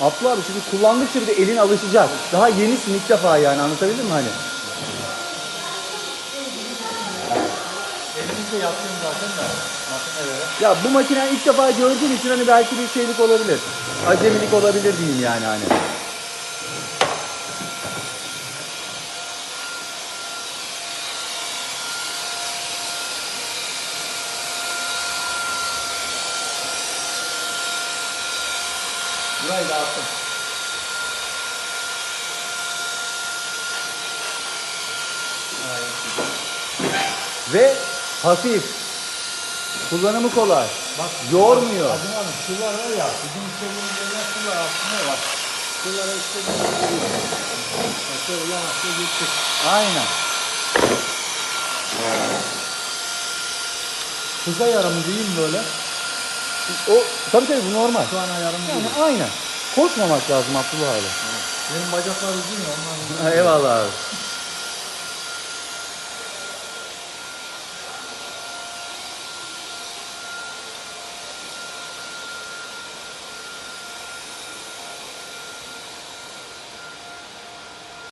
Abdullah abi şimdi kullandıkça bir de elin alışacak. Daha yenisin ilk defa yani anlatabildim mi hani? Elimizde yapıyorum zaten de makinelere. Ya bu makineyi ilk defa gördüğün için hani belki bir şeylik olabilir. Acemilik olabilir diyeyim yani hani. Burayı dağıttım. Ve hafif. Kullanımı kolay. Bak Yormuyor. Acım Hanım şunlar var ya bizim istediğimiz yerler şunlar aslında var. Şunlara istediğimiz yerler. Bak şöyle yanakta gittik. Aynen. Kısa yaramı değil mi böyle? O tabii tabii bu normal. Şu an ayarım Yani değil. aynen. Koşmamak lazım Abdullah abi. Benim bacaklar uzun ya ondan. Eyvallah abi.